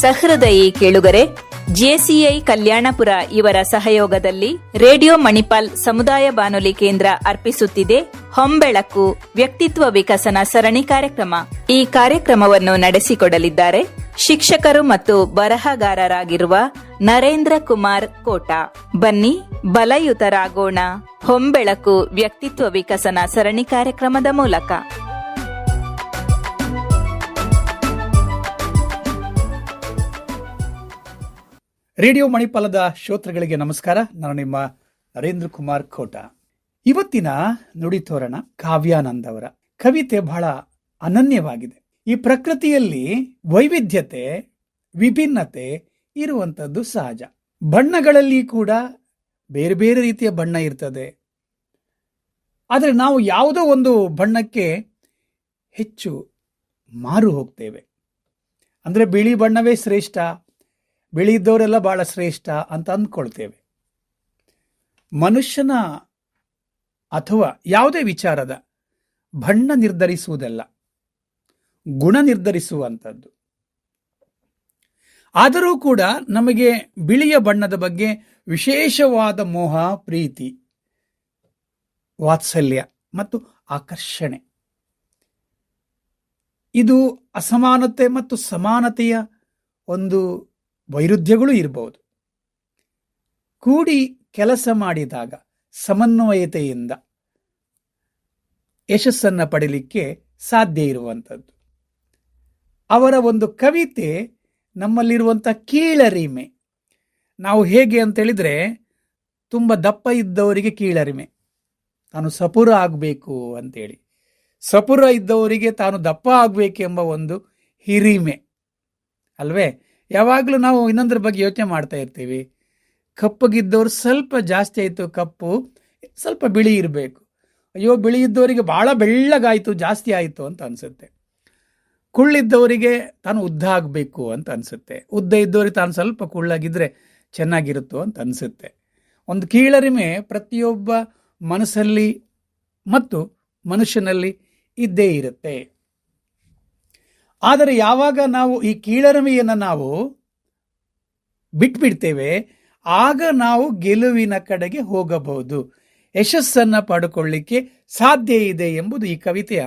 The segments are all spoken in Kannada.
ಸಹೃದಯಿ ಕೇಳುಗರೆ, ಜೆಸಿಐ ಕಲ್ಯಾಣಪುರ ಇವರ ಸಹಯೋಗದಲ್ಲಿ ರೇಡಿಯೋ ಮಣಿಪಾಲ್ ಸಮುದಾಯ ಬಾನುಲಿ ಕೇಂದ್ರ ಅರ್ಪಿಸುತ್ತಿದೆ. ಹೊಂಬೆಳಕು ವ್ಯಕ್ತಿತ್ವ ವಿಕಸನ ಸರಣಿ ಕಾರ್ಯಕ್ರಮ. ಈ ಕಾರ್ಯಕ್ರಮವನ್ನು ನಡೆಸಿಕೊಡಲಿದ್ದಾರೆ ಶಿಕ್ಷಕರು ಮತ್ತು ಬರಹಗಾರರಾಗಿರುವ ನರೇಂದ್ರ ಕುಮಾರ್ ಕೋಟ. ಬನ್ನಿ, ಬಲಯುತರಾಗೋಣ. ಹೊಂಬೆಳಕು ವ್ಯಕ್ತಿತ್ವ ವಿಕಸನ ಸರಣಿ ಕಾರ್ಯಕ್ರಮದ ಮೂಲಕ. ರೇಡಿಯೋ ಮಣಿಪಾಲದ ಶ್ರೋತೃಗಳಿಗೆ ನಮಸ್ಕಾರ. ನಾನು ನಿಮ್ಮ ನರೇಂದ್ರ ಕುಮಾರ್ ಖೋಟ ಇವತ್ತಿನ ನುಡಿತೋರಣ ಕಾವ್ಯಾನಂದ್ ಅವರ. ಕವಿತೆ ಬಹಳ ಅನನ್ಯವಾಗಿದೆ. ಈ ಪ್ರಕೃತಿಯಲ್ಲಿ ವೈವಿಧ್ಯತೆ, ವಿಭಿನ್ನತೆ ಇರುವಂಥದ್ದು ಸಹಜ. ಬಣ್ಣಗಳಲ್ಲಿ ಕೂಡ ಬೇರೆ ಬೇರೆ ರೀತಿಯ ಬಣ್ಣ ಇರ್ತದೆ. ಆದರೆ ನಾವು ಯಾವುದೋ ಒಂದು ಬಣ್ಣಕ್ಕೆ ಹೆಚ್ಚು ಮಾರು ಹೋಗ್ತೇವೆ. ಅಂದರೆ ಬಿಳಿ ಬಣ್ಣವೇ ಶ್ರೇಷ್ಠ ಬಿಳಿ ಭಾಳ ಶ್ರೇಷ್ಠ ಅಂತ ಅಂದ್ಕೊಳ್ತೇವೆ. ಮನುಷ್ಯನ ಅಥವಾ ಯಾವುದೇ ವಿಚಾರದ ಬಣ್ಣ ನಿರ್ಧರಿಸುವುದಲ್ಲ, ಗುಣ ನಿರ್ಧರಿಸುವಂಥದ್ದು. ಆದರೂ ಕೂಡ ನಮಗೆ ಬಿಳಿಯ ಬಣ್ಣದ ಬಗ್ಗೆ ವಿಶೇಷವಾದ ಮೋಹ, ಪ್ರೀತಿ, ವಾತ್ಸಲ್ಯ ಮತ್ತು ಆಕರ್ಷಣೆ. ಇದು ಅಸಮಾನತೆ ಮತ್ತು ಸಮಾನತೆಯ ಒಂದು ವೈರುಧ್ಯಗಳು ಇರಬಹುದು ಕೂಡಿ ಕೆಲಸ ಮಾಡಿದಾಗ ಸಮನ್ವಯತೆಯಿಂದ ಯಶಸ್ಸನ್ನು ಪಡೀಲಿಕ್ಕೆ ಸಾಧ್ಯ ಇರುವಂಥದ್ದು ಅವರ ಒಂದು ಕವಿತೆ ನಮ್ಮಲ್ಲಿರುವಂಥ ಕೀಳರಿಮೆ. ನಾವು ಹೇಗೆ ಅಂತೇಳಿದರೆ ತುಂಬ ದಪ್ಪ ಇದ್ದವರಿಗೆ ಕೀಳರಿಮೆ. ತಾನು ಸಪುರ ಆಗಬೇಕು ಅಂತೇಳಿ. ಸಪುರ ಇದ್ದವರಿಗೆ ತಾನು ದಪ್ಪ ಆಗಬೇಕೆಂಬ ಒಂದು ಹಿರಿಮೆ. ಅಲ್ವೇ? ಯಾವಾಗಲೂ ನಾವು ಇನ್ನೊಂದ್ರ ಬಗ್ಗೆ ಯೋಚನೆ ಮಾಡ್ತಾ ಇರ್ತೀವಿ. ಕಪ್ಪಗಿದ್ದವ್ರು ಸ್ವಲ್ಪ ಜಾಸ್ತಿ ಆಯಿತು ಕಪ್ಪು, ಸ್ವಲ್ಪ ಬಿಳಿ ಇರಬೇಕು. ಅಯ್ಯೋ, ಬಿಳಿ ಇದ್ದವರಿಗೆ ಭಾಳ ಬೆಳ್ಳಗಾಯಿತು, ಜಾಸ್ತಿ ಆಯಿತು ಅಂತ ಅನಿಸುತ್ತೆ. ಕುಳ್ಳಿದ್ದವರಿಗೆ ತಾನು ಉದ್ದ ಆಗಬೇಕು ಅಂತ ಅನಿಸುತ್ತೆ. ಉದ್ದ ಇದ್ದವರಿಗೆ ತಾನು ಸ್ವಲ್ಪ ಕುಳ್ಳಾಗಿದ್ದರೆ ಚೆನ್ನಾಗಿರುತ್ತೋ ಅಂತ ಅನಿಸುತ್ತೆ. ಒಂದು ಕೀಳರಿಮೆ ಪ್ರತಿಯೊಬ್ಬ ಮನಸ್ಸಲ್ಲಿ ಮತ್ತು ಮನುಷ್ಯನಲ್ಲಿ ಇದ್ದೇ ಇರುತ್ತೆ. ಆದರೆ ಯಾವಾಗ ನಾವು ಈ ಕೀಳರಿಮೆಯನ್ನು ನಾವು ಬಿಟ್ಬಿಡ್ತೇವೆ, ಆಗ ನಾವು ಗೆಲುವಿನ ಕಡೆಗೆ ಹೋಗಬಹುದು. ಯಶಸ್ಸನ್ನು ಪಡ್ಕೊಳ್ಳಿಕ್ಕೆ ಸಾಧ್ಯ ಇದೆ ಎಂಬುದು ಈ ಕವಿತೆಯ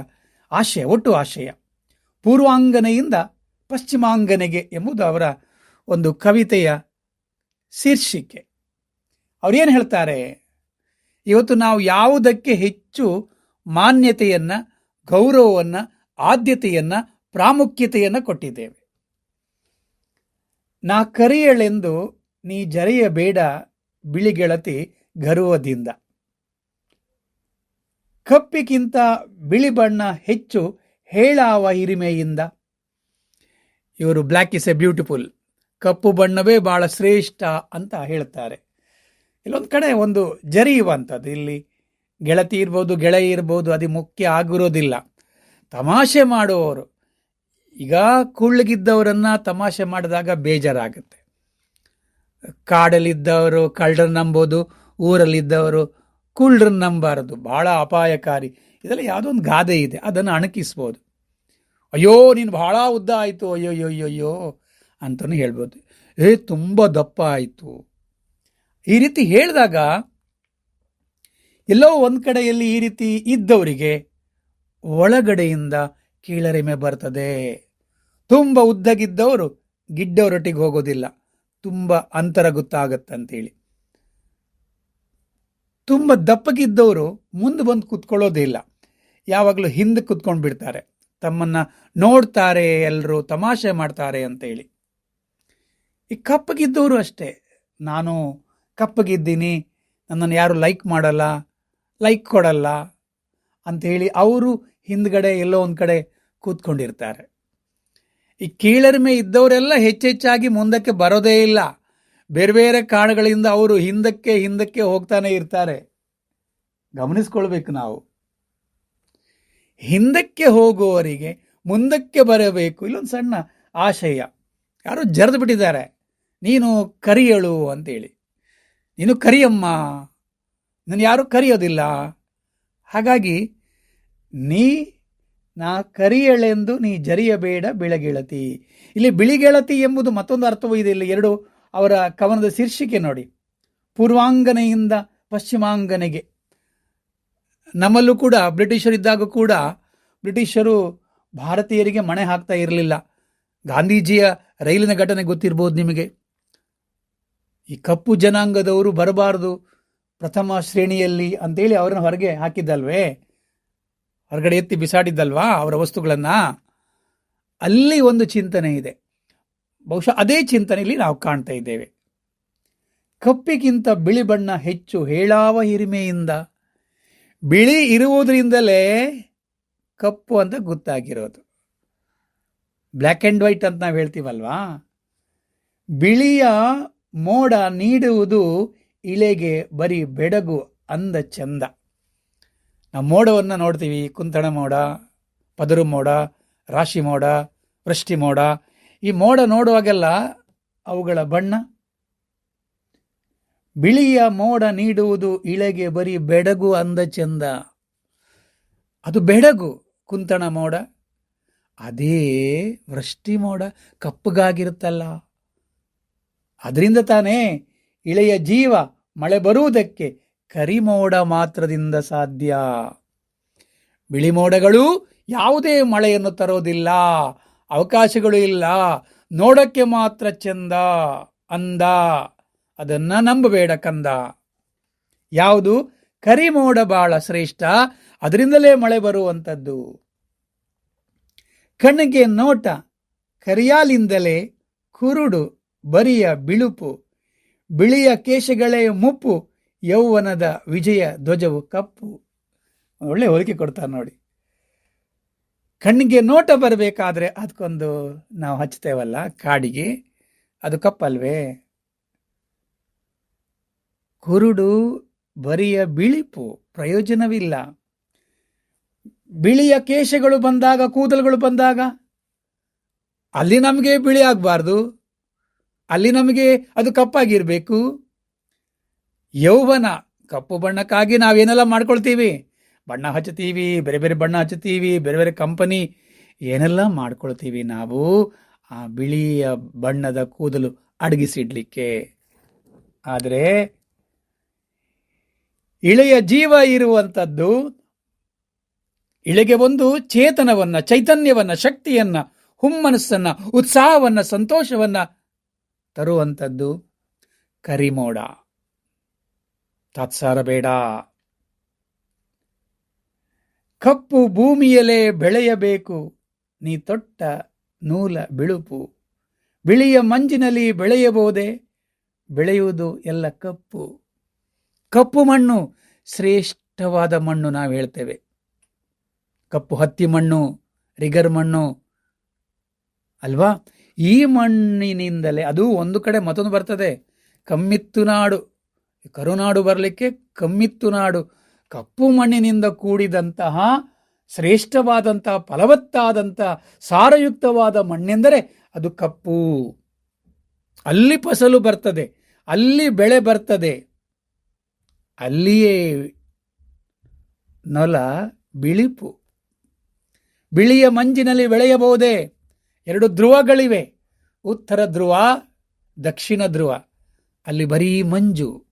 ಆಶಯ, ಒಟ್ಟು ಆಶಯ. ಪೂರ್ವಾಂಗನೆಯಿಂದ ಪಶ್ಚಿಮಾಂಗನೆಗೆ ಎಂಬುದು ಅವರ ಒಂದು ಕವಿತೆಯ ಶೀರ್ಷಿಕೆ. ಅವ್ರೇನು ಹೇಳ್ತಾರೆ? ಇವತ್ತು ನಾವು ಯಾವುದಕ್ಕೆ ಹೆಚ್ಚು ಮಾನ್ಯತೆಯನ್ನು, ಗೌರವವನ್ನು, ಆದ್ಯತೆಯನ್ನು ಪ್ರಾಮುಖ್ಯತೆಯನ್ನು ಕೊಟ್ಟಿದ್ದೇವೆ. ನಾ ಕರಿಯಳೆಂದು ನೀ ಜರೆಯಬೇಡ ಬಿಳಿಗೆಳತಿ ಗರ್ವದಿಂದ. ಕಪ್ಪಿಗಿಂತ ಬಿಳಿ ಬಣ್ಣ ಹೆಚ್ಚು ಹೇಳಾವ ಹಿರಿಮೆಯಿಂದ. ಇವರು ಬ್ಲ್ಯಾಕ್ ಇಸ್ ಎ ಬ್ಯೂಟಿಫುಲ್, ಕಪ್ಪು ಬಣ್ಣವೇ ಬಹಳ ಶ್ರೇಷ್ಠ ಅಂತ ಹೇಳ್ತಾರೆ. ಇಲ್ಲೊಂದು ಕಡೆ ಒಂದು ಜರಿಯುವಂಥದ್ದು, ಇಲ್ಲಿ ಗೆಳತಿ ಇರ್ಬೋದು, ಗೆಳೆಯ ಇರ್ಬೋದು ಅದು ಮುಖ್ಯ ಆಗಿರೋದಿಲ್ಲ. ತಮಾಷೆ ಮಾಡುವವರು. ಈಗ ಕುಳ್ಳಗಿದ್ದವರನ್ನ ತಮಾಷೆ ಮಾಡಿದಾಗ ಬೇಜಾರಾಗುತ್ತೆ. ಕಾಡಲ್ಲಿದ್ದವರು ಕಳ್ಳರನ್ನ ನಂಬೋದು, ಊರಲ್ಲಿದ್ದವರು ಕುಳ್ಳರನ್ನ ನಂಬಾರದು ಬಹಳ ಅಪಾಯಕಾರಿ. ಇದೆಲ್ಲ ಯಾವುದೋ ಒಂದು ಗಾದೆ ಇದೆ. ಅದನ್ನು ಅಣಕಿಸ್ಬೋದು. ಅಯ್ಯೋ, ನೀನು ಬಹಳ ಉದ್ದ ಆಯಿತು. ಅಯ್ಯೋ ಅಯ್ಯೋ ಅಯ್ಯೋ ಅಂತಲೂ ಹೇಳ್ಬೋದು. ಏ, ತುಂಬ ದಪ್ಪ ಆಯಿತು. ಈ ರೀತಿ ಹೇಳಿದಾಗ ಎಲ್ಲೋ ಒಂದು ಕಡೆಯಲ್ಲಿ ಈ ರೀತಿ ಇದ್ದವರಿಗೆ ಒಳಗಡೆಯಿಂದ ಕೀಳರಿಮೆ ಬರ್ತದೆ. ತುಂಬ ಉದ್ದಗಿದ್ದವರು ಗಿಡ್ಡವರೊಟ್ಟಿಗೆ ಹೋಗೋದಿಲ್ಲ. ತುಂಬ ಅಂತರ ಗೊತ್ತಾಗತ್ತಂತೇಳಿ. ತುಂಬ ದಪ್ಪಗಿದ್ದವರು ಮುಂದೆ ಬಂದು ಕೂತ್ಕೊಳ್ಳೋದಿಲ್ಲ. ಯಾವಾಗಲೂ ಹಿಂದೆ ಕೂತ್ಕೊಂಡು ಬಿಡ್ತಾರೆ. ತಮ್ಮನ್ನ ನೋಡ್ತಾರೆ ಎಲ್ಲರೂ ತಮಾಷೆ ಮಾಡ್ತಾರೆ ಅಂತೇಳಿ. ಈ ಕಪ್ಪಗಿದ್ದವರು ಅಷ್ಟೇ. ನಾನು ಕಪ್ಪಗಿದ್ದೀನಿ, ನನ್ನನ್ನು ಯಾರು ಲೈಕ್ ಮಾಡಲ್ಲ ಲೈಕ್ ಕೊಡಲ್ಲ ಅಂಥೇಳಿ ಅವರು ಹಿಂದ್ಗಡೆ ಎಲ್ಲೋ ಒಂದು ಕಡೆ ಕೂತ್ಕೊಂಡಿರ್ತಾರೆ. ಈ ಕೀಳರಿಮೆ ಇದ್ದವರೆಲ್ಲ ಹೆಚ್ಚೆಚ್ಚಾಗಿ ಮುಂದಕ್ಕೆ ಬರೋದೇ ಇಲ್ಲ. ಬೇರೆ ಬೇರೆ ಕಾರಣಗಳಿಂದ ಅವರು ಹಿಂದಕ್ಕೆ ಹಿಂದಕ್ಕೆ ಹೋಗ್ತಾನೆ ಇರ್ತಾರೆ. ಗಮನಿಸ್ಕೊಳ್ಬೇಕು ನಾವು. ಹಿಂದಕ್ಕೆ ಹೋಗುವವರಿಗೆ ಮುಂದಕ್ಕೆ ಬರಬೇಕು. ಇಲ್ಲೊಂದು ಸಣ್ಣ ಆಶಯ. ಯಾರೋ ಜರೆದು ಬಿಟ್ಟಿದ್ದಾರೆ. ನೀನು ಕರಿಯಳು ಅಂತೇಳಿ. ನೀನು ಕರಿಯಮ್ಮ. ನಾನು ಯಾರು ಕರೆಯೋದಿಲ್ಲ. ಹಾಗಾಗಿ ನೀ ನಾ ಕರಿಯಳೆಂದು ನೀ ಜರಿಯಬೇಡ ಬಿಳಗೆಳತಿ. ಇಲ್ಲಿ ಬಿಳಿಗೆಳತಿ ಎಂಬುದು ಮತ್ತೊಂದು ಅರ್ಥವೂ ಇದೆ. ಇಲ್ಲಿ ಎರಡು ಅವರ ಕವನದ ಶೀರ್ಷಿಕೆ ನೋಡಿ. ಪೂರ್ವಾಂಗನೆಯಿಂದ ಪಶ್ಚಿಮಾಂಗನೆಗೆ. ನಮ್ಮಲ್ಲೂ ಕೂಡ ಬ್ರಿಟಿಷರಿದ್ದಾಗ ಕೂಡ ಬ್ರಿಟಿಷರು ಭಾರತೀಯರಿಗೆ ಮಣೆ ಹಾಕ್ತಾ ಇರಲಿಲ್ಲ. ಗಾಂಧೀಜಿಯ ರೈಲಿನ ಘಟನೆ ಗೊತ್ತಿರ್ಬೋದು ನಿಮಗೆ. ಈ ಕಪ್ಪು ಜನಾಂಗದವರು ಬರಬಾರದು ಪ್ರಥಮ ಶ್ರೇಣಿಯಲ್ಲಿ ಅಂತೇಳಿ ಅವರನ್ನು ಹೊರಗೆ ಹಾಕಿದ್ದಲ್ವೇ? ಹೊರಗಡೆ ಎತ್ತಿ ಬಿಸಾಡಿದ್ದಲ್ವಾ ಅವರ ವಸ್ತುಗಳನ್ನ? ಅಲ್ಲಿ ಒಂದು ಚಿಂತನೆ ಇದೆ. ಬಹುಶಃ ಅದೇ ಚಿಂತನೆಯಲ್ಲಿ ನಾವು ಕಾಣ್ತಾ ಇದ್ದೇವೆ. ಕಪ್ಪಿಗಿಂತ ಬಿಳಿ ಬಣ್ಣ ಹೆಚ್ಚು ಹೇಳಾವ ಹಿರಿಮೆಯಿಂದ. ಬಿಳಿ ಇರುವುದರಿಂದಲೇ ಕಪ್ಪು ಅಂತ ಗೊತ್ತಾಗಿರೋದು. ಬ್ಲ್ಯಾಕ್ ಆ್ಯಂಡ್ ವೈಟ್ ಅಂತ ನಾವು ಹೇಳ್ತೀವಲ್ವಾ? ಬಿಳಿಯ ಮೋಡ ನೀಡುವುದು ಇಳೆಗೆ ಬರೀ ಬೆಡಗು ಅಂದ ಚಂದ. ನಾವು ಮೋಡವನ್ನು ನೋಡ್ತೀವಿ. ಕುಂತಣ ಮೋಡ, ಪದರು ಮೋಡ, ರಾಶಿ ಮೋಡ, ವೃಷ್ಟಿ ಮೋಡ. ಈ ಮೋಡ ನೋಡುವಾಗೆಲ್ಲ ಅವುಗಳ ಬಣ್ಣ. ಬಿಳಿಯ ಮೋಡ ನೀಡುವುದು ಇಳೆಗೆ ಬರೀ ಬೆಡಗು ಅಂದ ಚಂದ. ಅದು ಬೆಡಗು, ಕುಂತಣ ಮೋಡ. ಅದೇ ವೃಷ್ಟಿ ಮೋಡ, ಕಪ್ಪಗಾಗಿರುತ್ತಲ್ಲ. ಅದರಿಂದ ತಾನೇ ಇಳೆಯ ಜೀವ ಮಳೆ ಬರುವುದಕ್ಕೆ ಕರಿಮೋಡ ಮಾತ್ರದಿಂದ ಸಾಧ್ಯ. ಬಿಳಿ ಮೋಡಗಳು ಯಾವುದೇ ಮಳೆಯನ್ನು ತರೋದಿಲ್ಲ. ಅವಕಾಶಗಳು ಇಲ್ಲ. ನೋಡಕ್ಕೆ ಮಾತ್ರ ಚಂದ ಅಂದ. ಅದನ್ನ ನಂಬಬೇಡ ಕಂದ. ಯಾವುದು? ಕರಿಮೋಡ ಬಾಳ ಶ್ರೇಷ್ಠ. ಅದರಿಂದಲೇ ಮಳೆ ಬರುವಂಥದ್ದು ಕಣ್ಣಿಗೆ ನೋಟ, ಕರಿಯಾಲಿಂದಲೇ ಕುರುಡು, ಬರಿಯ ಬಿಳುಪು, ಬಿಳಿಯ ಕೇಶಗಳೇ ಮುಪ್ಪು ಯೌವನದ ವಿಜಯ ಧ್ವಜವು ಕಪ್ಪು. ಒಳ್ಳೆ ಹೋಲಿಕೆ ಕೊಡ್ತಾರೆ ನೋಡಿ. ಕಣ್ಣಿಗೆ ನೋಟ ಬರಬೇಕಾದ್ರೆ ಅದಕ್ಕೊಂದು ನಾವು ಹಚ್ತೇವಲ್ಲ ಕಾಡಿಗೆ. ಅದು ಕಪ್ಪಲ್ವೇ? ಕುರುಡು ಬರಿಯ ಬಿಳಿಪು, ಪ್ರಯೋಜನವಿಲ್ಲ. ಬಿಳಿಯ ಕೇಶಗಳು ಬಂದಾಗ, ಕೂದಲುಗಳು ಬಂದಾಗ, ಅಲ್ಲಿ ನಮಗೆ ಬಿಳಿ ಆಗಬಾರ್ದು. ಅಲ್ಲಿ ನಮಗೆ ಅದು ಕಪ್ಪಾಗಿರ್ಬೇಕು. ಯೌವನ ಕಪ್ಪು ಬಣ್ಣಕ್ಕಾಗಿ ನಾವೇನೆಲ್ಲ ಮಾಡ್ಕೊಳ್ತೀವಿ? ಬಣ್ಣ ಹಚ್ಚುತ್ತೀವಿ, ಬೇರೆ ಬೇರೆ ಬಣ್ಣ ಹಚ್ಚುತ್ತೀವಿ, ಬೇರೆ ಬೇರೆ ಕಂಪನಿ ಏನೆಲ್ಲ ಮಾಡ್ಕೊಳ್ತೀವಿ ನಾವು? ಆ ಬಿಳಿಯ ಬಣ್ಣದ ಕೂದಲು ಅಡಗಿಸಿಡ್ಲಿಕ್ಕೆ. ಆದರೆ ಇಳೆಯ ಜೀವ ಇರುವಂಥದ್ದು ಇಳೆಗೆ ಒಂದು ಚೇತನವನ್ನ, ಚೈತನ್ಯವನ್ನ, ಶಕ್ತಿಯನ್ನ, ಹುಮ್ಮನಸ್ಸನ್ನು, ಉತ್ಸಾಹವನ್ನ, ಸಂತೋಷವನ್ನ ತರುವಂಥದ್ದು ಕರಿಮೋಡ. ತಾತ್ಸಾರ ಬೇಡ ಕಪ್ಪು ಭೂಮಿಯಲೇ ಬೆಳೆಯಬೇಕು. ನೀ ತೊಟ್ಟ ನೂಲ ಬಿಳುಪು. ಬಿಳಿಯ ಮಂಜಿನಲ್ಲಿ ಬೆಳೆಯಬಹುದೇ? ಬೆಳೆಯುವುದು ಎಲ್ಲ ಕಪ್ಪು. ಕಪ್ಪು ಮಣ್ಣು ಶ್ರೇಷ್ಠವಾದ ಮಣ್ಣು ನಾವು ಹೇಳ್ತೇವೆ. ಕಪ್ಪು ಹತ್ತಿ ಮಣ್ಣು, ರಿಗರ್ ಮಣ್ಣು, ಅಲ್ವಾ? ಈ ಮಣ್ಣಿನಿಂದಲೇ, ಅದು ಒಂದು ಕಡೆ ಮತ್ತೊಂದು ಬರ್ತದೆ. ಕಮ್ಮಿತ್ತು ನಾಡು. ಕರುನಾಡು ಬರಲಿಕ್ಕೆ ಕಮ್ಮಿತ್ತು ನಾಡು. ಕಪ್ಪು ಮಣ್ಣಿನಿಂದ ಕೂಡಿದಂತಹ ಶ್ರೇಷ್ಠವಾದಂತಹ ಫಲವತ್ತಾದಂಥ, ಸಾರಯುಕ್ತವಾದ ಮಣ್ಣೆಂದರೆ ಅದು ಕಪ್ಪು. ಅಲ್ಲಿ ಫಸಲು ಬರ್ತದೆ, ಅಲ್ಲಿ ಬೆಳೆ ಬರ್ತದೆ, ಅಲ್ಲಿಯೇ ನೊಲ ಬಿಳಿಪು. ಬಿಳಿಯ ಮಂಜಿನಲ್ಲಿ ಬೆಳೆಯಬಹುದೇ? ಎರಡು ಧ್ರುವಗಳಿವೆ. ಉತ್ತರ ಧ್ರುವ, ದಕ್ಷಿಣ ಧ್ರುವ. ಅಲ್ಲಿ ಬರೀ ಮಂಜು.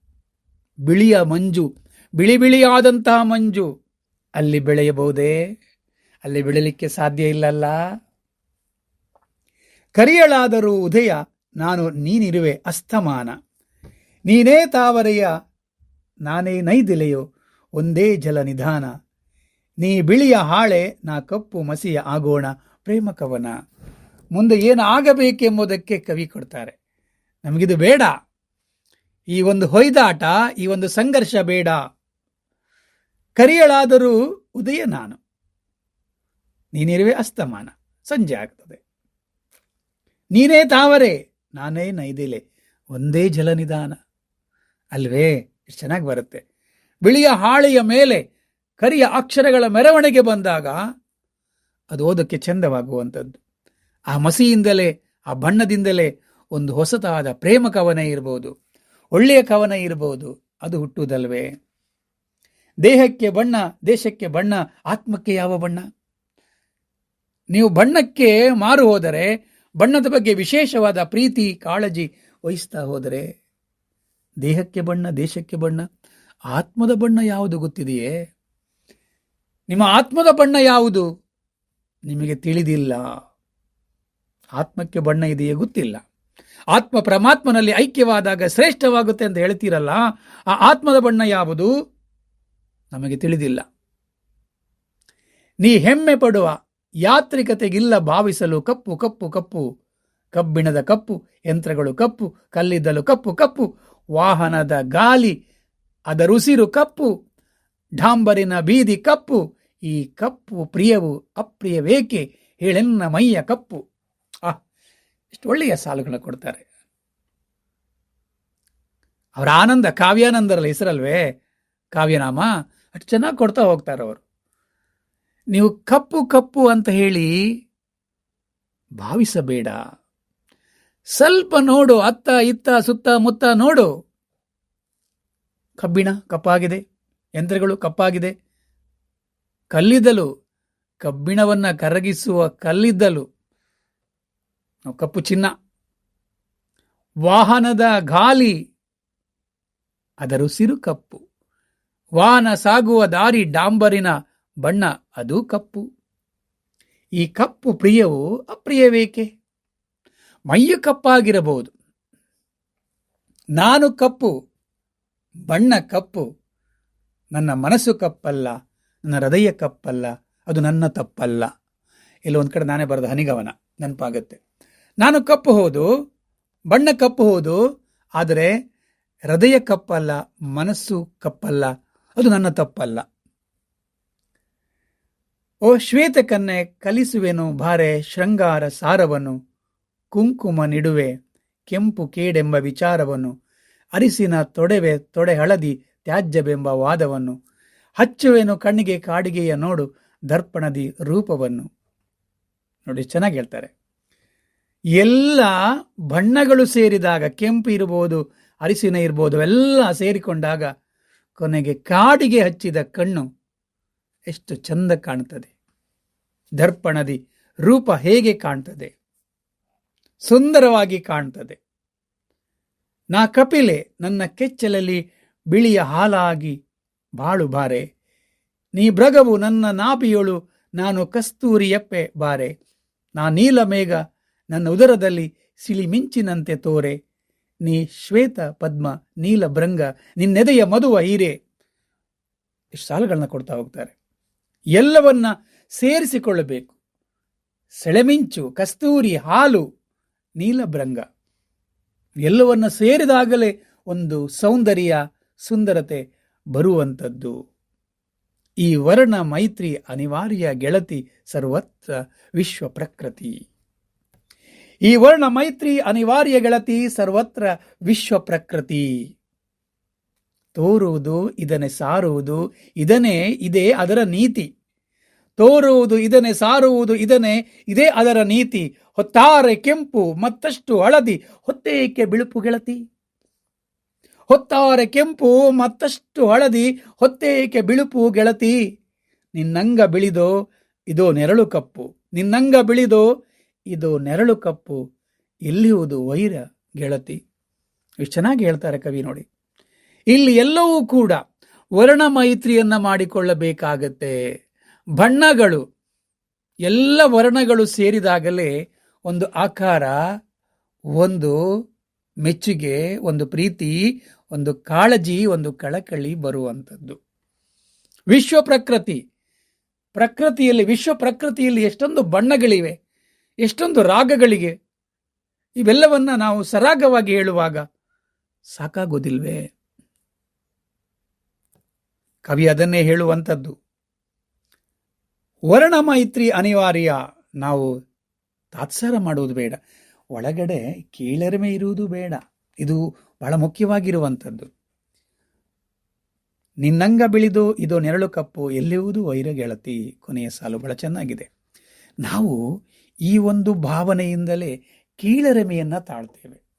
ಬಿಳಿಯ ಮಂಜು, ಬಿಳಿ ಬಿಳಿಯಾದಂತಹ ಮಂಜು. ಅಲ್ಲಿ ಬೆಳೆಯಬಹುದೇ? ಅಲ್ಲಿ ಬೆಳಲಿಕ್ಕೆ ಸಾಧ್ಯ ಇಲ್ಲಲ್ಲ. ಕರಿಯಳಾದರೂ ಉದಯ, ನಾನು ನೀನಿರುವೆ ಅಸ್ತಮಾನ. ನೀನೇ ತಾವರೆಯ, ನಾನೇ ನೈದಿಲೆಯೋ, ಒಂದೇ ಜಲ ನಿಧಾನ. ನೀ ಬಿಳಿಯ ಹಾಳೆ, ನಾ ಕಪ್ಪು ಮಸಿಯ ಆಗೋಣ, ಪ್ರೇಮ ಕವನ. ಮುಂದೆ ಏನು ಆಗಬೇಕೆಂಬುದಕ್ಕೆ ಕವಿ ಕೊಡ್ತಾರೆ. ನಮಗಿದು ಬೇಡ. ಈ ಒಂದು ಹೊಯ್ದಾಟ, ಈ ಒಂದು ಸಂಘರ್ಷ ಬೇಡ. ಕರಿಯಳಾದರೂ ಉದಯ ನಾನು. ನೀನಿರುವೆ ಅಸ್ತಮಾನ. ಸಂಜೆ ಆಗ್ತದೆ. ನೀನೇ ತಾವರೆ, ನಾನೇ ನೈದಿಲೆ. ಒಂದೇ ಜಲನಿಧಾನ ಅಲ್ವೇ ಎಷ್ಟು ಚೆನ್ನಾಗಿ ಬರುತ್ತೆ. ಬಿಳಿಯ ಹಾಳೆಯ ಮೇಲೆ ಕರಿಯ ಅಕ್ಷರಗಳ ಮೆರವಣಿಗೆ ಬಂದಾಗ ಅದು ಓದಕ್ಕೆ ಚಂದವಾಗುವಂಥದ್ದು. ಆ ಮಸಿಯಿಂದಲೇ, ಆ ಬಣ್ಣದಿಂದಲೇ ಒಂದು ಹೊಸತಾದ ಪ್ರೇಮ ಕವನ ಇರಬಹುದು ಒಳ್ಳೆಯ ಕವನ ಇರಬಹುದು, ಅದು ಹುಟ್ಟುವುದಲ್ವೇ? ದೇಹಕ್ಕೆ ಬಣ್ಣ, ದೇಶಕ್ಕೆ ಬಣ್ಣ, ಆತ್ಮಕ್ಕೆ ಯಾವ ಬಣ್ಣ? ನೀವು ಬಣ್ಣಕ್ಕೆ ಮಾರು ಹೋದರೆ, ಬಣ್ಣದ ಬಗ್ಗೆ ವಿಶೇಷವಾದ ಪ್ರೀತಿ, ಕಾಳಜಿ ವಹಿಸ್ತಾ ಹೋದರೆ, ದೇಹಕ್ಕೆ ಬಣ್ಣ, ದೇಶಕ್ಕೆ ಬಣ್ಣ, ಆತ್ಮದ ಬಣ್ಣ ಯಾವುದು ಗೊತ್ತಿದೆಯೇ? ನಿಮ್ಮ ಆತ್ಮದ ಬಣ್ಣ ಯಾವುದು? ನಿಮಗೆ ತಿಳಿದಿಲ್ಲ. ಆತ್ಮಕ್ಕೆ ಬಣ್ಣ ಇದೆಯೇ ಗೊತ್ತಿಲ್ಲ. ಆತ್ಮ ಪರಮಾತ್ಮನಲ್ಲಿ ಐಕ್ಯವಾದಾಗ ಶ್ರೇಷ್ಠವಾಗುತ್ತೆ ಅಂತ ಹೇಳ್ತೀರಲ್ಲ, ಆ ಆತ್ಮದ ಬಣ್ಣ ಯಾವುದು? ನಮಗೆ ತಿಳಿದಿಲ್ಲ. ನೀ ಹೆಮ್ಮೆ ಪಡುವ ಯಾತ್ರಿಕತೆಗಿಲ್ಲ ಭಾವಿಸಲು ಕಪ್ಪು ಕಪ್ಪು ಕಪ್ಪು, ಕಬ್ಬಿಣದ ಕಪ್ಪು, ಯಂತ್ರಗಳು ಕಪ್ಪು, ಕಲ್ಲಿದ್ದಲು ಕಪ್ಪು ಕಪ್ಪು, ವಾಹನದ ಗಾಲಿ ಅದರುಸಿರು ಕಪ್ಪು, ಡಾಂಬರಿನ ಬೀದಿ ಕಪ್ಪು, ಈ ಕಪ್ಪು ಪ್ರಿಯವು ಅಪ್ರಿಯವೇಕೆ? ಹೇಳೆನ್ನ ಮೈಯ ಕಪ್ಪು. ಎಷ್ಟು ಒಳ್ಳೆಯ ಸಾಲುಗಳನ್ನು ಕೊಡ್ತಾರೆ. ಅವರ ಆನಂದ, ಕಾವ್ಯಾನಂದರಲ್ಲ ಹೆಸರಲ್ವೇ? ಕಾವ್ಯನಾಮ? ಅಷ್ಟು ಚೆನ್ನಾಗಿ ಕೊಡ್ತಾ ಹೋಗ್ತಾರೆ ಅವರು. ನೀವು ಕಪ್ಪು ಕಪ್ಪು ಅಂತ ಹೇಳಿ ಭಾವಿಸಬೇಡ. ಸ್ವಲ್ಪ ನೋಡು, ಅತ್ತ, ಇತ್ತ, ಸುತ್ತ, ಮುತ್ತ ನೋಡು. ಕಬ್ಬಿಣ ಕಪ್ಪಾಗಿದೆ, ಯಂತ್ರಗಳು ಕಪ್ಪಾಗಿದೆ. ಕಲ್ಲಿದ್ದಲು, ಕಬ್ಬಿಣವನ್ನ ಕರಗಿಸುವ ಕಲ್ಲಿದ್ದಲು. ಕಪ್ಪು ಚಿನ್ನ. ವಾಹನದ ಗಾಲಿ, ಅದರ ಸಿರು ಕಪ್ಪು. ವಾಹನ ಸಾಗುವ ದಾರಿ ಡಾಂಬರಿನ ಬಣ್ಣ, ಅದು ಕಪ್ಪು. ಈ ಕಪ್ಪು ಪ್ರಿಯವು ಅಪ್ರಿಯವೇಕೆ? ಮೈಯು ಕಪ್ಪಾಗಿರಬಹುದು. ನಾನು ಕಪ್ಪು, ಬಣ್ಣ ಕಪ್ಪು. ನನ್ನ ಮನಸ್ಸು ಕಪ್ಪಲ್ಲ, ನನ್ನ ಹೃದಯ ಕಪ್ಪಲ್ಲ, ಅದು ನನ್ನ ತಪ್ಪಲ್ಲ. ಇಲ್ಲಿ ಒಂದು ಕಡೆ ನಾನೇ ಬರೆದ ಹನಿಗವನ, ನೆನಪಾಗತ್ತೆ. ನಾನು ಕಪ್ಪು ಹೌದು, ಬಣ್ಣ ಕಪ್ಪು ಹೌದು, ಆದರೆ ಹೃದಯ ಕಪ್ಪಲ್ಲ, ಮನಸ್ಸು ಕಪ್ಪಲ್ಲ, ಅದು ನನ್ನ ತಪ್ಪಲ್ಲ. ಓ ಶ್ವೇತ ಕನ್ನೆ ಕಲಿಸುವೆನು ಭಾರೆ, ಶೃಂಗಾರ ಸಾರವನು, ಕುಂಕುಮ ನಿಡುವೆ, ಕೆಂಪು ಕೇಡೆಂಬ ವಿಚಾರವನ್ನು ಅರಿಸಿನ ತೊಡೆವೆ ತೊಡೆ ಹಳದಿ, ತ್ಯಾಜ್ಯವೆಂಬ ವಾದವನ್ನು ಹಚ್ಚುವೆನು ಕಣ್ಣಿಗೆ ಕಾಡಿಗೆಯ ನೋಡು, ದರ್ಪಣದಿ ರೂಪವನ್ನು. ನೋಡಿ, ಚೆನ್ನಾಗಿ ಹೇಳ್ತಾರೆ. ಎಲ್ಲ ಬಣ್ಣಗಳು ಸೇರಿದಾಗ, ಕೆಂಪು ಇರ್ಬೋದು ಅರಿಸಿನ ಇರ್ಬೋದು ಎಲ್ಲ ಸೇರಿಕೊಂಡಾಗ ಕೊನೆಗೆ ಕಾಡಿಗೆ ಹಚ್ಚಿದ ಕಣ್ಣು ಎಷ್ಟು ಚಂದ ಕಾಣುತ್ತದೆ ದರ್ಪಣದಿ ರೂಪ ಹೇಗೆ ಕಾಣ್ತದೆ. ಸುಂದರವಾಗಿ ಕಾಣ್ತದೆ. ನಾ ಕಪಿಲೆ, ನನ್ನ ಕೆಚ್ಚಲಲ್ಲಿ ಬಿಳಿಯ ಹಾಲಾಗಿ, ಬಾಳು ಬಾರೆ. ನೀ ಬ್ರಗವು ನನ್ನ ನಾಭಿಯೋಳು, ನಾನು ಕಸ್ತೂರಿಯಪ್ಪೆ ಬಾರೆ. ನಾ ನೀಲಮೇಘ ನನ್ನ ಉದರದಲ್ಲಿ ಸಿಳಿ ಮಿಂಚಿನಂತೆ ತೋರೆ. ನೀ ಶ್ವೇತ ಪದ್ಮ ನೀಲ ಭೃಂಗ ನಿನ್ನೆದೆಯ ಮಧುವ ಹೀರೆ. ಇಷ್ಟು ಸಾಲುಗಳನ್ನ ಕೊಡ್ತಾ ಹೋಗ್ತಾರೆ. ಎಲ್ಲವನ್ನ ಸೇರಿಸಿಕೊಳ್ಳಬೇಕು. ಸೆಳೆಮಿಂಚು ಕಸ್ತೂರಿ, ಹಾಲು ನೀಲಭ್ರಂಗ ಎಲ್ಲವನ್ನ ಸೇರಿದಾಗಲೇ ಒಂದು ಸೌಂದರ್ಯ, ಸುಂದರತೆ ಬರುವಂಥದ್ದು. ಈ ವರ್ಣ ಮೈತ್ರಿ ಅನಿವಾರ್ಯ ಗೆಳತಿ ಸರ್ವತ್ರ ವಿಶ್ವ ಪ್ರಕೃತಿ ಈ ವರ್ಣ ಮೈತ್ರಿ ಅನಿವಾರ್ಯ ಗೆಳತಿ ಸರ್ವತ್ರ ವಿಶ್ವ ಪ್ರಕೃತಿ. ತೋರುವುದು ಇದನ್ನೇ ಸಾರುವುದು, ಇದನ್ನೇ ಇದೇ ಅದರ ನೀತಿ. ತೋರುವುದು ಇದನ್ನೇ ಸಾರುವುದು, ಇದನ್ನೇ ಇದೇ ಅದರ ನೀತಿ. ಹೊತ್ತಾರೆ ಕೆಂಪು, ಮತ್ತಷ್ಟು ಹಳದಿ, ಹೊತ್ತೇಕೆ ಬಿಳುಪು ಗೆಳತಿ? ಹೊತ್ತಾರೆ ಕೆಂಪು, ಮತ್ತಷ್ಟು ಹಳದಿ, ಹೊತ್ತೇಕೆ ಬಿಳುಪು ಗೆಳತಿ? ನಿನ್ನಂಗ ಬಿಳಿದೋ, ಇದೋ ನೆರಳು ಕಪ್ಪು. ನಿನ್ನಂಗ ಬಿಳಿದೋ ಇದು ನೆರಳು ಕಪ್ಪು ಎಲ್ಲಿಯುವುದು ವೈರ ಗೆಳತಿ. ಇಷ್ಟು ಚೆನ್ನಾಗಿ ಹೇಳ್ತಾರೆ ಕವಿ ನೋಡಿ. ಇಲ್ಲಿ ಎಲ್ಲವೂ ಕೂಡ ವರ್ಣ ಮೈತ್ರಿಯನ್ನ ಮಾಡಿಕೊಳ್ಳಬೇಕಾಗತ್ತೆ. ಬಣ್ಣಗಳು, ಎಲ್ಲ ವರ್ಣಗಳು ಸೇರಿದಾಗಲೇ ಒಂದು ಆಕಾರ, ಒಂದು ಮೆಚ್ಚುಗೆ, ಒಂದು ಪ್ರೀತಿ, ಒಂದು ಕಾಳಜಿ, ಒಂದು ಕಳಕಳಿ ಬರುವಂಥದ್ದು. ವಿಶ್ವ ಪ್ರಕೃತಿ ಪ್ರಕೃತಿಯಲ್ಲಿ ವಿಶ್ವ ಪ್ರಕೃತಿಯಲ್ಲಿ ಎಷ್ಟೊಂದು ಬಣ್ಣಗಳಿವೆ. ಎಷ್ಟೊಂದು ರಾಗಗಳಿಗೆ ಇವೆಲ್ಲವನ್ನ ನಾವು ಸರಾಗವಾಗಿ ಹೇಳುವಾಗ ಸಾಕಾಗೋದಿಲ್ವೇ? ಕವಿ ಅದನ್ನೇ ಹೇಳುವಂಥದ್ದು. ವರ್ಣ ಮೈತ್ರಿ ಅನಿವಾರ್ಯ. ನಾವು ತಾತ್ಸಾರ ಮಾಡುವುದು ಬೇಡ. ಒಳಗಡೆ ಕೀಳರಿಮೆ ಇರುವುದು ಬೇಡ. ಇದು ಬಹಳ ಮುಖ್ಯವಾಗಿರುವಂಥದ್ದು. ನಿನ್ನಂಗ ಬಿಳಿದು ಇದು ನೆರಳು ಕಪ್ಪು, ಎಲ್ಲಿರುವುದು ವೈರ ಗೆಳತಿ ಕೊನೆಯ ಸಾಲು ಬಹಳ ಚೆನ್ನಾಗಿದೆ. ನಾವು ಈ ಒಂದು ಭಾವನೆಯಿಂದಲೇ ಕೀಳರಿಮೆಯನ್ನ ತಾಳ್ತೇವೆ.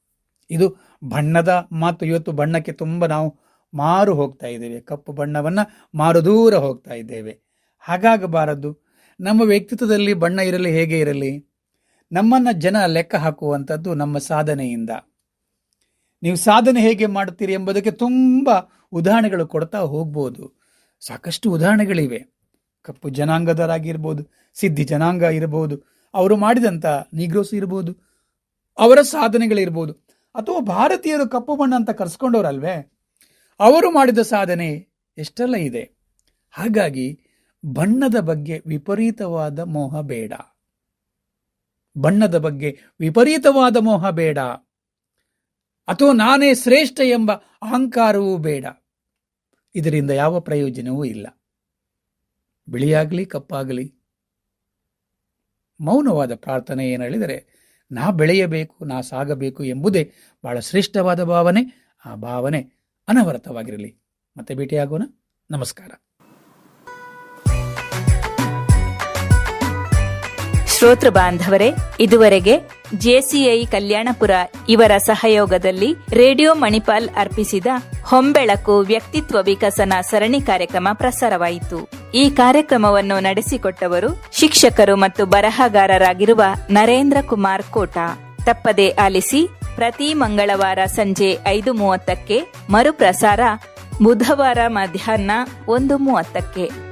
ಇದು ಬಣ್ಣದ ಮಾತು. ಇವತ್ತು ಬಣ್ಣಕ್ಕೆ ತುಂಬ ನಾವು ಮಾರು ಹೋಗ್ತಾ ಇದ್ದೇವೆ. ಕಪ್ಪು ಬಣ್ಣವನ್ನು ಮಾರು ದೂರ ಹೋಗ್ತಾ ಇದ್ದೇವೆ. ಹಾಗಾಗಬಾರದು. ನಮ್ಮ ವ್ಯಕ್ತಿತ್ವದಲ್ಲಿ ಬಣ್ಣ ಇರಲಿ, ಹೇಗೆ ಇರಲಿ, ನಮ್ಮನ್ನು ಜನ ಲೆಕ್ಕ ಹಾಕುವಂಥದ್ದು ನಮ್ಮ ಸಾಧನೆಯಿಂದ. ನೀವು ಸಾಧನೆ ಹೇಗೆ ಮಾಡುತ್ತೀರಿ ಎಂಬುದಕ್ಕೆ ತುಂಬ ಉದಾಹರಣೆಗಳು ಕೊಡ್ತಾ ಹೋಗ್ಬೋದು. ಸಾಕಷ್ಟು ಉದಾಹರಣೆಗಳಿವೆ. ಕಪ್ಪು ಜನಾಂಗದರಾಗಿರ್ಬೋದು ಸಿದ್ಧಿ ಜನಾಂಗ ಇರಬಹುದು ಅವರು ಮಾಡಿದಂಥ ನೀಗ್ರೋಸ್ ಇರ್ಬೋದು, ಅವರ ಸಾಧನೆಗಳಿರ್ಬೋದು, ಅಥವಾ ಭಾರತೀಯರು ಕಪ್ಪು ಬಣ್ಣ ಅಂತ ಕರೆಸ್ಕೊಂಡವರಲ್ವೇ, ಅವರು ಮಾಡಿದ ಸಾಧನೆ ಎಷ್ಟೆಲ್ಲ ಇದೆ. ಹಾಗಾಗಿ ಬಣ್ಣದ ಬಗ್ಗೆ ವಿಪರೀತವಾದ ಮೋಹ ಬೇಡ. ಬಣ್ಣದ ಬಗ್ಗೆ ವಿಪರೀತವಾದ ಮೋಹ ಬೇಡ. ಅಥವಾ ನಾನೇ ಶ್ರೇಷ್ಠ ಎಂಬ ಅಹಂಕಾರವೂ ಬೇಡ. ಇದರಿಂದ ಯಾವ ಪ್ರಯೋಜನವೂ ಇಲ್ಲ. ಬಿಳಿಯಾಗಲಿ, ಕಪ್ಪಾಗಲಿ ಮೌನವಾದ ಪ್ರಾರ್ಥನೆ ಏನು ಹೇಳಿದರೆ, ನಾ ಬೆಳೆಯಬೇಕು, ನಾ ಸಾಗಬೇಕು ಎಂಬುದೇ ಬಹಳ ಶ್ರೇಷ್ಠವಾದ ಭಾವನೆ. ಆ ಭಾವನೆ ಅನವರತವಾಗಿರಲಿ. ಮತ್ತೆ ಭೇಟಿಯಾಗೋಣ. ನಮಸ್ಕಾರ. ಶ್ರೋತೃ ಬಾಂಧವರೇ, ಇದುವರೆಗೆ ಜೆಸಿಐ ಕಲ್ಯಾಣಪುರ ಇವರ ಸಹಯೋಗದಲ್ಲಿ ರೇಡಿಯೋ ಮಣಿಪಾಲ್ ಅರ್ಪಿಸಿದ ಹೊಂಬೆಳಕು ವ್ಯಕ್ತಿತ್ವ ವಿಕಸನ ಸರಣಿ ಕಾರ್ಯಕ್ರಮ ಪ್ರಸಾರವಾಯಿತು. ಈ ಕಾರ್ಯಕ್ರಮವನ್ನು ನಡೆಸಿಕೊಟ್ಟವರು ಶಿಕ್ಷಕರು ಮತ್ತು ಬರಹಗಾರರಾಗಿರುವ ನರೇಂದ್ರ ಕುಮಾರ್ ಕೋಟಾ. ತಪ್ಪದೆ ಆಲಿಸಿ, ಪ್ರತಿ ಮಂಗಳವಾರ ಸಂಜೆ ಐದು ಮೂವತ್ತಕ್ಕೆ ಮರುಪ್ರಸಾರ ಬುಧವಾರ ಮಧ್ಯಾಹ್ನ ಒಂದು ಮೂವತ್ತಕ್ಕೆ.